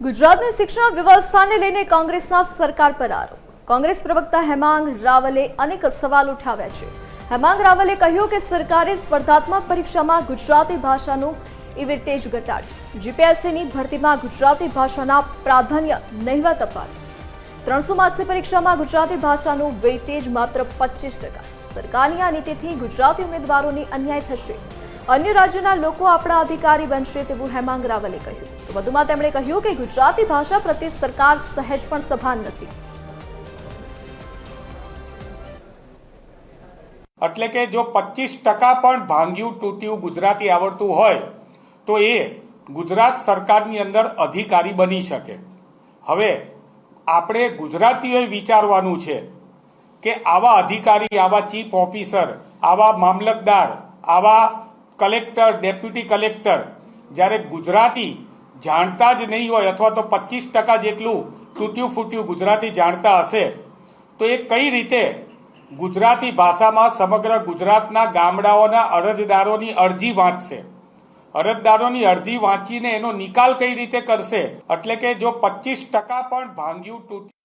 ગુજરાતની શિક્ષણ વ્યવસ્થાને લઈને કોંગ્રેસના સરકાર પર આરોપ. કોંગ્રેસ પ્રવક્તા હેમાંગ રાવલે અનેક સવાલ ઉઠાવ્યા છે. હેમાંગ રાવલે કહ્યું કે સરકારે સ્પર્ધાત્મક પરીક્ષામાં ગુજરાતી ભાષાનું ઇવેટેજ ઘટાડ્યું. જીપીએસસીની ભરતીમાં ગુજરાતી ભાષાના પ્રાધાન્ય નહીવત અપાયું. ત્રણસો માર્ક્સની પરીક્ષામાં ગુજરાતી ભાષાનું વેઇટેજ માત્ર પચીસ ટકા. સરકારની આ નીતિથી ગુજરાતી ઉમેદવારોને અન્યાય થશે. અન્ય રાજ્યના લોકો આપણા અધિકારી બનશે તેવું હેમાંગ રાવલે કહ્યું. તો વધુમાં તેમણે કહ્યું કે ગુજરાતી ભાષા પ્રત્યે સરકાર સહેજ પણ સભાન નથી. એટલે કે જો પચીસ ટકા પણ ભાંગ્યું તૂટ્યું ગુજરાતી આવડતું હોય, તો એ ગુજરાત સરકારની અંદર અધિકારી બની શકે. હવે આપણે ગુજરાતીઓએ વિચારવાનું છે કે આવા અધિકારી, આવા ચીફ ઓફિસર, આવા મામલતદાર, આવા કલેક્ટર, ડેપ્યુટી કલેક્ટર, જ્યારે ગુજરાતી જાણતા જ નહીં હોય અથવા તો પચીસ ટકા જેટલું તૂટ્યું ફૂટ્યું ગુજરાતી જાણતા હશે, તો એ કઈ રીતે ગુજરાતી ભાષામાં સમગ્ર ગુજરાતના ગામડાઓના અરજદારોની અરજી વાંચશે? અરજદારોની અરજી વાંચીને એનો નિકાલ કઈ રીતે કરશે? એટલે કે જો પચીસ ટકા પણ ભાંગ્યું તૂટ્યું